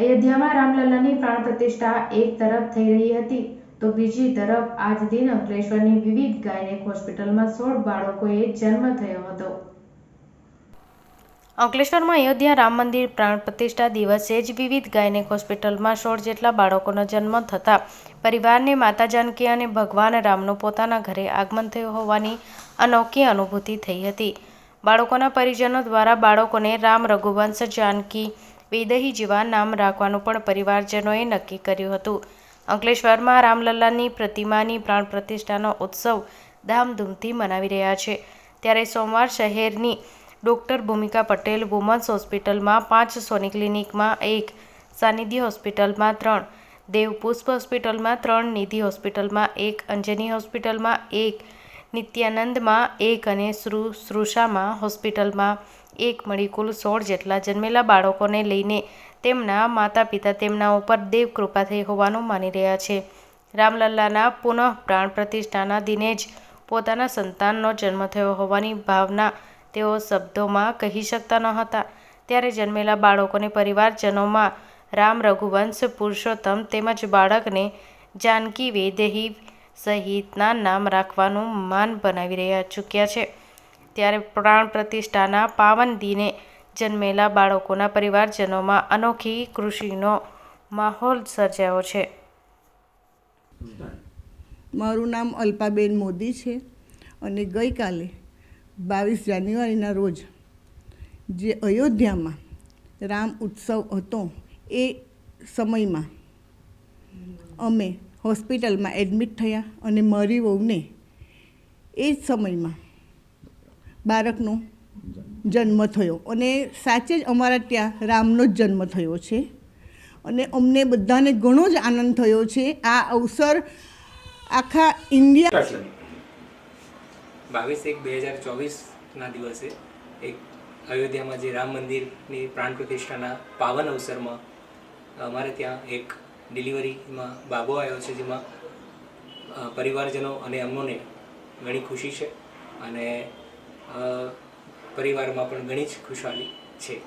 અયોધ્યામાં રામલલ્લાની પ્રાણ પ્રતિષ્ઠા એક તરફ થઈ રહી હતી, તો બીજી તરફ આજ દિન અંકલેશ્વરની વિવિધ ગાયનેક હોસ્પિટલમાં સોળ બાળકોએ જન્મ થયો હતો. અંકલેશ્વરમાં અયોધ્યા રામ મંદિર પ્રાણ પ્રતિષ્ઠા દિવસે જ વિવિધ ગાયનેક હોસ્પિટલમાં સોળ જેટલા બાળકોનો જન્મ થતાં પરિવારને માતા જાનકી અને ભગવાન રામનું પોતાના ઘરે આગમન થયું હોવાની અનોખી અનુભૂતિ થઈ હતી. બાળકોના પરિજનો દ્વારા બાળકોને રામ રઘુવંશ જાનકી વૈદહી જેવા નામ રાખવાનું પણ પરિવારજનોએ નક્કી કર્યું હતું. અંકલેશ્વરમાં રામલલ્લાની પ્રતિમાની પ્રાણ પ્રતિષ્ઠાનો ઉત્સવ ધામધૂમથી મનાવી રહ્યા છે. ત્યારે સોમવાર શહેરની ડૉક્ટર ભૂમિકા પટેલ વુમન્સ હોસ્પિટલમાં પાંચ સોની ક્લિનિકમાં એક, સાનિધિ હોસ્પિટલમાં ત્રણ, દેવપુષ્પ હોસ્પિટલમાં ત્રણ, નિધિ હોસ્પિટલમાં એક, અંજની હોસ્પિટલમાં એક, નિત્યાનંદમાં એક અને શ્રુષામાં હોસ્પિટલમાં એક મળી કુલ સોળ જેટલા જન્મેલા બાળકોને લઈને તેમના માતા પિતા તેમના ઉપર દેવ કૃપા થઈ હોવાનું માની રહ્યા છે. રામલલ્લાના પુનઃ પ્રાણ પ્રતિષ્ઠાના દિને જ પોતાના સંતાનનો જન્મ થયો હોવાની ભાવના તેઓ શબ્દોમાં કહી શકતા ન હતા. ત્યારે જન્મેલા બાળકોને પરિવારજનોમાં રામ રઘુવંશ, પુરુષોત્તમ તેમજ બાળકને જાનકી, વેદેહી સહિતના નામ રાખવાનું માન બનાવી રહ્યા ચૂક્યા છે. ત્યારે પ્રાણ પ્રતિષ્ઠાના પાવન દિને જન્મેલા બાળકોના પરિવારજનોમાં અનોખી કૃષિનો માહોલ સર્જાયો છે. મારું નામ અલ્પાબેન મોદી છે અને ગઈકાલે બાવીસ જાન્યુઆરીના રોજ જે અયોધ્યામાં રામ ઉત્સવ હતો એ સમયમાં અમે હોસ્પિટલમાં એડમિટ થયા અને મારી વહુને એ જ સમયમાં બાળકનો જન્મ થયો. અને સાચે જ અમારા ત્યાં રામનો જ જન્મ થયો છે. અને અમને બધાને ઘણો જ આનંદ થયો છે. આ અવસર આખા ઇન્ડિયા બાવીસ એક બે હજાર ચોવીસના દિવસે એક અયોધ્યામાં જે રામ મંદિરની પ્રાણ પ્રતિષ્ઠાના પાવન અવસરમાં અમારે ત્યાં એક ડિલિવરીમાં બાબો આવ્યો છે, જેમાં પરિવારજનો અને અમોને ઘણી ખુશી છે. અને પરિવારમાં પણ ઘણી જ ખુશાલી છે.